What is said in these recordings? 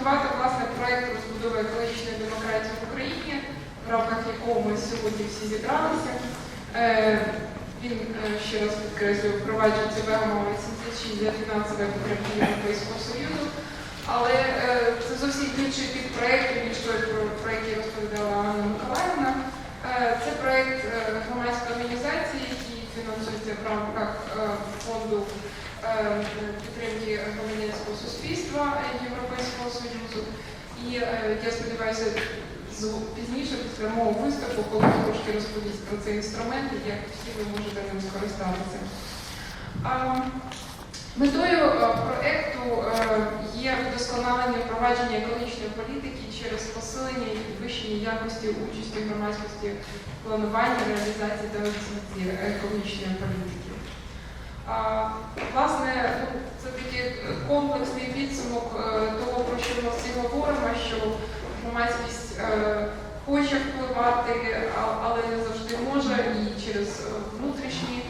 презентувати власне проект розбудови екологічної демократії в Україні, в рамках якого ми сьогодні всі зібралися. Е, Він е, ще раз підкреслюю, впроваджується вимогами 76 для фінансової підтримки Європейського Союзу. Але е, це зовсім інший тип проєкту, ніж той, про, який розповідала Анна Миколаївна. Це проєкт громадської організації, фінансується в рамках е, фонду е, підтримки громадянського суспільства Європейського Союзу. І е, я сподіваюся, пізніше після мого виступу, коли трошки розповість про цей інструмент як всі ви можете ним скористатися. Метою е, проекту е, є вдосконалення впровадження екологічної політики через посилення і підвищення якості участі громадськості в плануванні, реалізації та оцінці екологічної політики. Власне, ну, це такий комплексний підсумок е, того, про що ми всі говоримо, що громадськість хоче впливати, але не завжди може і через внутрішні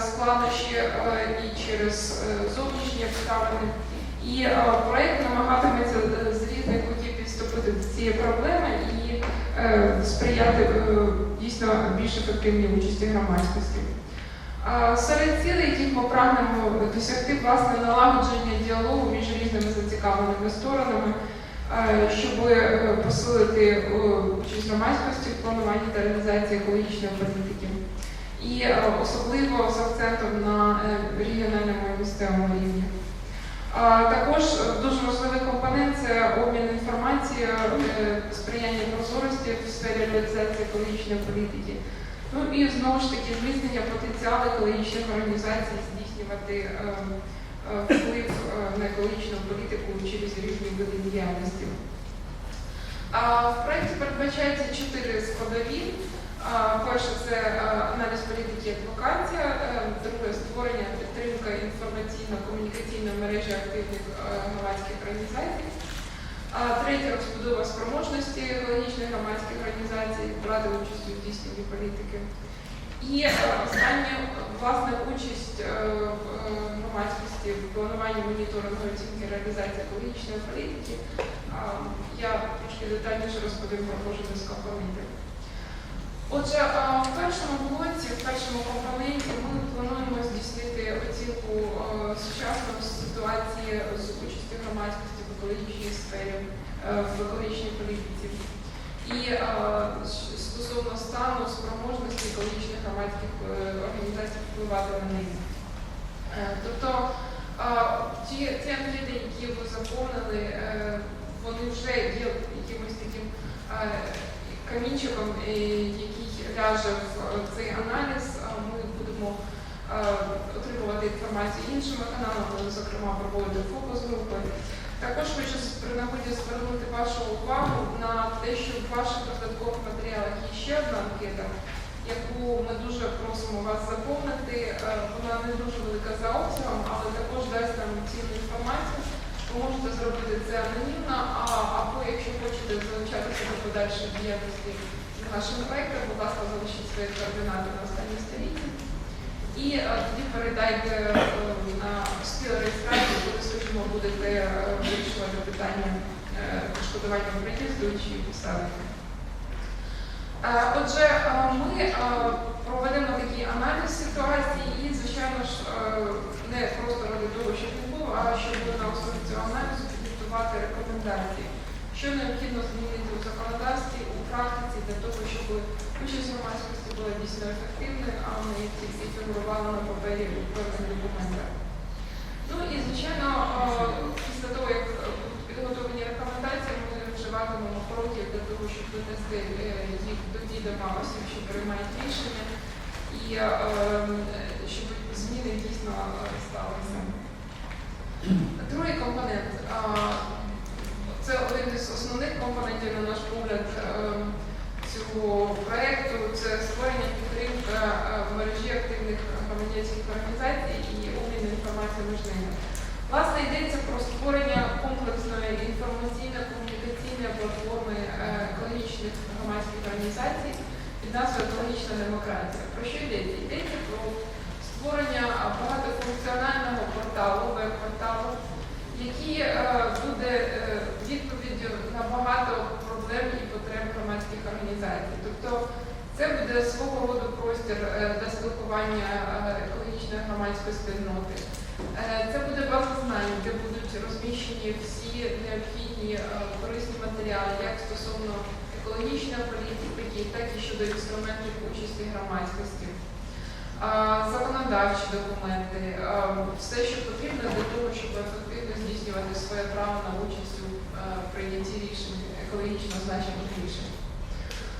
складнощі через е, зовнішні обставини. І е, проект намагатиметься е, з різних кутів підступити до цієї проблеми і сприяти дійсно більш ефективній участі громадськості. Серед цілей, яких ми прагнемо досягти власне налагодження діалогу між різними зацікавленими сторонами, щоб посилити участь громадськості в плануванні та реалізації екологічної політики. І е, особливо з акцентом на е, регіональному і місцевому рівні. Також е, дуже важливий компонент це обмін інформацією, сприяння прозорості в сфері реалізації екологічної політики. Ну і знову ж таки зміцнення потенціалу екологічних організацій здійснювати вплив на екологічну політику через різні види діяльності. В проєкті передбачається чотири складові. Перше це е, аналіз політики адвокація, е, друге створення підтримка інформаційно-комунікаційної мережі активних е, громадських організацій. Третє розбудова спроможності екологічних громадських організацій, брати участь у здійсненні політики. І останнє власне участь в громадськості в плануванні моніторингу оцінки реалізації екологічної політики. Я трошки детальніше розповім про кожен із компонентів. Отже, е, в першому блоці, в першому компоненті ми плануємо здійснити оцінку е, сучасної ситуації з участю громадськості в екологічній сфері, е, в екологічній політиці. І стосовно стану спроможності екологічних громадських організацій впливати на неї. Тобто ті, анкети, які ви заповнили, вони вже є якимось таким камінчиком, е, який ляже в е, цей аналіз. Ми будемо е, отримувати інформацію іншими каналами, зокрема проводити фокус-групи. Також хочу при нагоді звернути вашу увагу на те, що в ваших додаткових матеріалах є ще одна анкета, яку ми дуже просимо вас заповнити. Вона не дуже велика за обсягом, але також дасть нам цінну інформацію. Можете зробити це анонімно, а, або якщо хочете залучатися до подальшої діяльності з нашим проєктом, будь ласка, залишіть свої координати на останній сторінці. І е, тоді передайте е, на стіл реєстрації, коли, скажімо, будете е, вирішувати питання відшкодування приїзду чи. Е, Отже, ми проведемо такий аналіз ситуації і, звичайно ж, не просто ради того, щоб не було, а щоб на основі цього аналізу підготувати рекомендації, що необхідно змінити у законодавстві, у практиці для того, щоб участь громадськості була дійсно ефективною, а не тільки фігурувала на папері у певних документах. Ну і звичайно, після того, як підготовлені рекомендації, ми вживатимемо кроків для того, щоб донести е, їх до відома осіб, що приймають рішення, і е, е, щоб зміни дійсно е, сталися. Другий компонент це один із основних компонентів, на наш погляд, е, цього проєкту. Це створення підтримка е, мережі активних громадянських організацій і обмін інформацією між ними. Власне, йдеться про створення комплексної інформаційно-комунікаційної платформи е, екологічних громадських організацій під назвою Екологічна демократія. Про що йдеться? Йдеться про створення багатофункціонального порталу, веб-порталу, який е, буде е, від буде свого роду простір е, для спілкування е, екологічної громадської спільноти. Е, Це буде база знань, де будуть розміщені всі необхідні корисні матеріали, як стосовно екологічної політики, так і щодо інструментів участі громадськості. Законодавчі документи, все, що потрібно для того, щоб ефективно здійснювати своє право на участь у прийнятті рішень, екологічно значених рішень.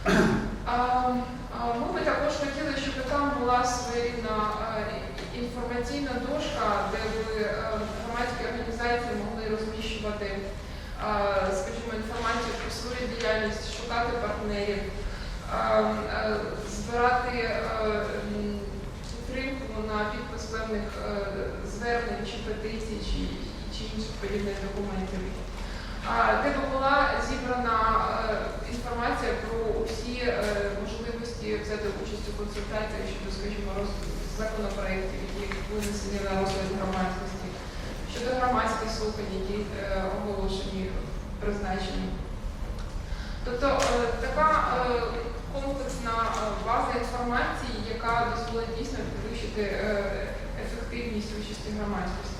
Ми би також хотіли, щоб там була своєрідна інформаційна дошка, де би а, громадські організації могли розміщувати, скажімо, інформацію про свою діяльність, шукати партнерів, а, збирати підтримку на підпис певних е, звернень чи петицій, чи інших подібних документів. Де б була зібрана е, інформація про усі е, можливості взяти участь у консультаціях щодо, скажімо, законопроєктів, які винесені на розгляд громадськості, щодо громадських слухань, які е, оголошені, призначені. Тобто така комплексна база інформації, яка дозволить дійсно підвищити ефективність участі громадськості.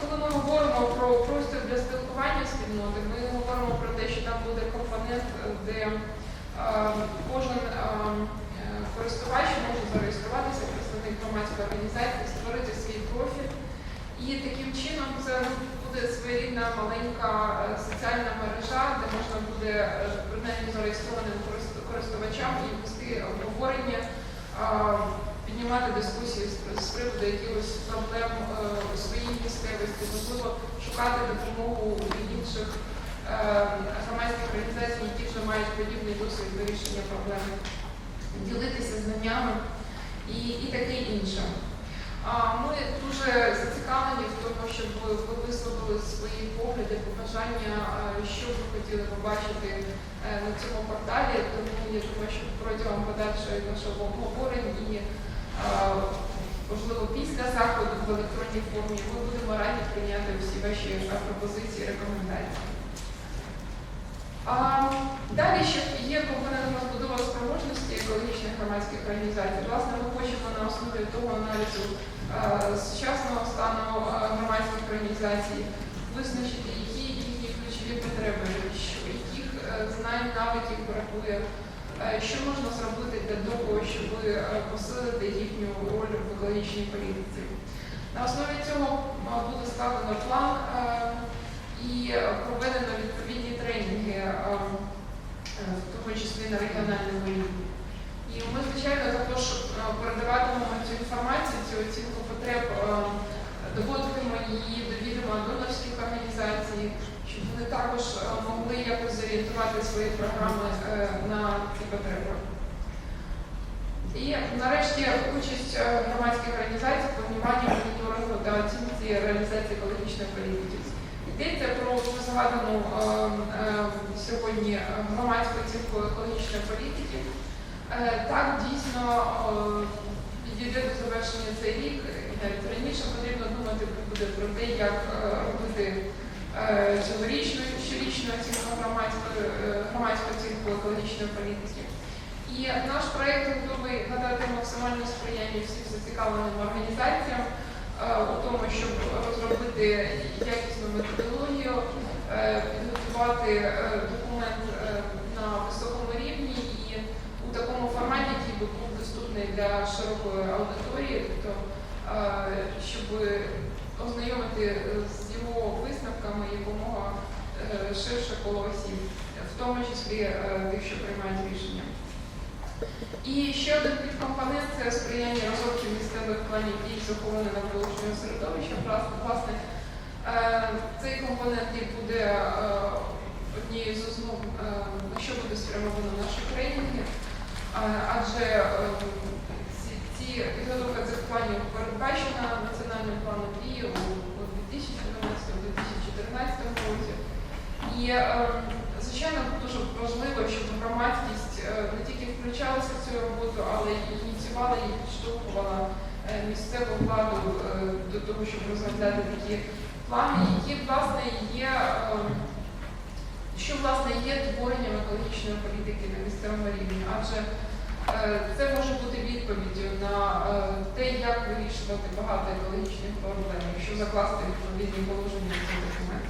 Коли ми говоримо про простір для спілкування спільноти, ми говоримо про те, що там буде компонент, де е, кожен е, користувач може зареєструватися, представник громадської організації, створити свій профіль. І таким чином це буде своєрідна маленька е, соціальна мережа, де можна буде принаймні зареєстрованим користувачам і вести обговорення, піднімати дискусії з- приводу якихось проблем е, у своїй місцевості, можливо, шукати допомогу у інших е, громадських організацій, які вже мають подібний досвід вирішення проблем, ділитися знаннями і, і таке інше. Ми дуже зацікавлені в тому, щоб ви ви висловили свої погляди, побажання, е, що ви хотіли побачити на цьому порталі. Тому я думаю, що протягом подальшої нашого обговорень і можливо після заходу в електронній формі ми будемо раді прийняти всі ваші е, пропозиції, рекомендації. А, Далі ще є компонент розбудова спроможності екологічних громадських організацій. Власне, ми хочемо на основі того аналізу е, сучасного стану е, громадських організацій визначити, які їхні ключові потреби, що, яких е, знань, навиків бракує, е, що можна зробити для того, щоб е, посилити їхню роль в екологічній політиці. На основі цього е, буде складено план е, і е, проведено відповідні тренінги, е, е, в тому числі на регіональному рівні. І ми, звичайно, також е, передаватимемо цю інформацію, цю оцінку потреб, е, доводитимемо її до відома донорських організацій, щоб вони також е, якось зорієнтувати свої програми е, на ці потреби. І нарешті участь е, громадських організацій в плануванні моніторингу та оцінці реалізації екологічної політики. Йдеться про згадану е, сьогодні громадську оцінку екологічної політики. Так, дійсно е, підійде до завершення цей рік, раніше потрібно думати буде про те, як робити цьогорічну щорічну оцінку громадської е, громадську оцінку екологічної політики. І наш проєкт готовий надати максимальне сприяння всім зацікавленим організаціям е, у тому, щоб розробити якісну методологію, е, підготувати е, документ е, на високому рівні і у такому форматі, який би був доступний для широкої аудиторії, тобто, е, щоб ознайомити е, з його висновками якомога е, ширше коло осіб, в тому числі е, тих, що приймають рішення. І ще один підкомпонент це сприяння розробки місцевих планів дій з охорони навколишнього середовища. Власне, цей компонент буде однією з основ, на що буде спрямовано наші тренінги, адже ці, ці підготовка цих планів передбачена національним планом дії у 2012-2014 році. І, е, звичайно, дуже важливо, щоб громадськість е, не тільки включалася в цю роботу, але й ініціювала і підштовхувала е, місцеву владу до того, щоб розробляти такі плани, які власне є, що власне є творенням екологічної політики на місцевому рівні, адже це може бути відповіддю на е, те, як вирішувати багато екологічних проблем, якщо закласти відповідні положення в цей документ.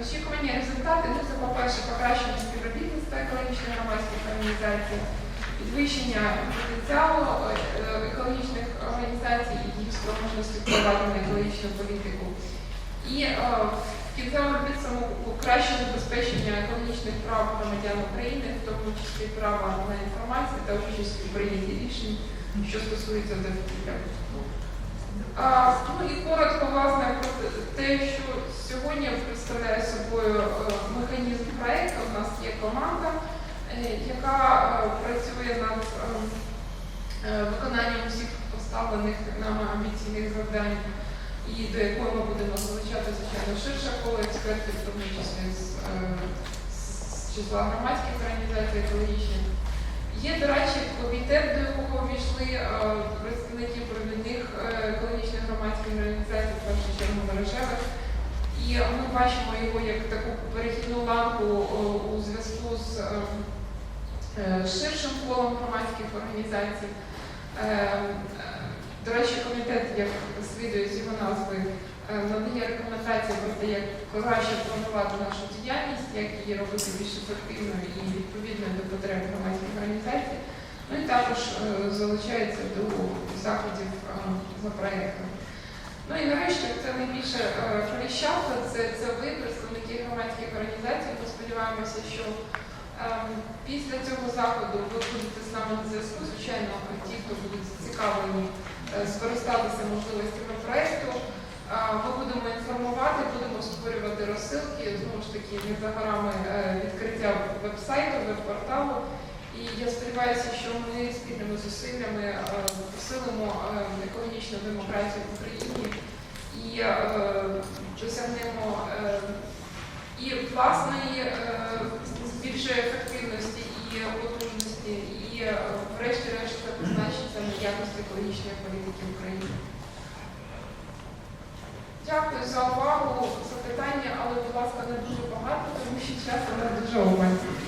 Очікувані результати, ну це, по-перше, покращення співробітництва екологічних громадських організацій, підвищення потенціалу е, екологічних організацій і їх спроможності впливати на екологічну політику. І в кінцевому краще забезпечення екологічних прав громадян України, в тому числі права на інформацію та участь у прийнятті рішень, що стосується довкілля. Ну і коротко, власне, про те, що сьогодні представляє собою е, механізм проєкту. У нас є команда, е, яка е, працює над е, е, виконанням усіх поставлених нами амбіційних завдань, і до якої ми будемо залучати, звичайно, ширше коло експертів, в тому числі з, е, з числа громадських організацій екологічних. Є, до речі, комітет, до якого ввійшли е, представники провідних е, екологічних громадських організацій, в першу чергу мережевих. І ми бачимо його як таку перехідну ланку у зв'язку з ширшим колом громадських організацій. До речі, комітет, як слідує з його назви, е, надає рекомендації про те, як краще планувати нашу діяльність, як її робити більш ефективною і відповідною до потреб громадських організацій. Ну і також е, залучається до заходів е, за проєктом. Ну і нарешті це найбільше коліщатка, це, це ви, представники громадських організацій. Ми сподіваємося, що ем, після цього заходу ви будете з нами на зв'язку. Звичайно, ті, хто будуть зацікавлені скористатися можливостями проєкту. Е, Ми будемо інформувати, будемо створювати розсилки. Знову ж таки, не за горами е, відкриття веб-сайту, веб-порталу. І я сподіваюся, що ми спільними зусиллями е, посилимо е, екологічну демократію в Україні і е, досягнемо е, і власної е, збільшої ефективності потужності, і е, врешті-решт це позначиться на якості екологічної політики України. Дякую за увагу, запитання, але, будь ласка, не дуже багато, тому що часу не дуже обмежено.